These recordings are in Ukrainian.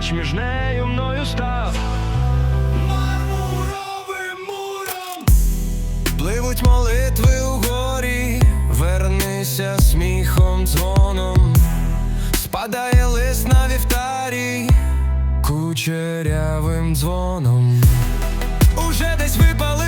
плач між нею мною став. Мармуровим муром Пливуть молитви у горі, вернися сміхом, дзвоном, спадає лист на вівтарі, кучерявим дзвоном. Уже десь випали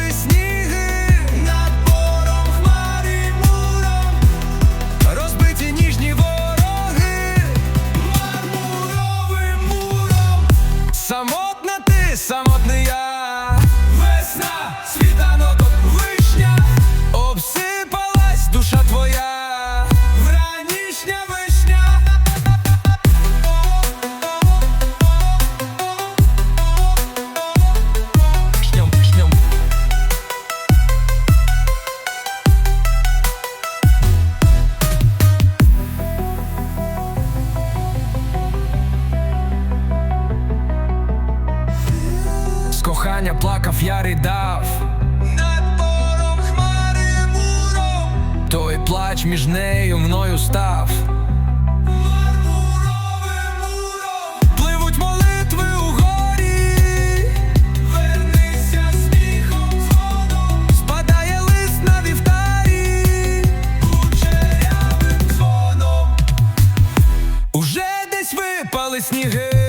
З кохання плакав, я ридав. Над бором хмари муром. Той плач між нею мною став. Сніги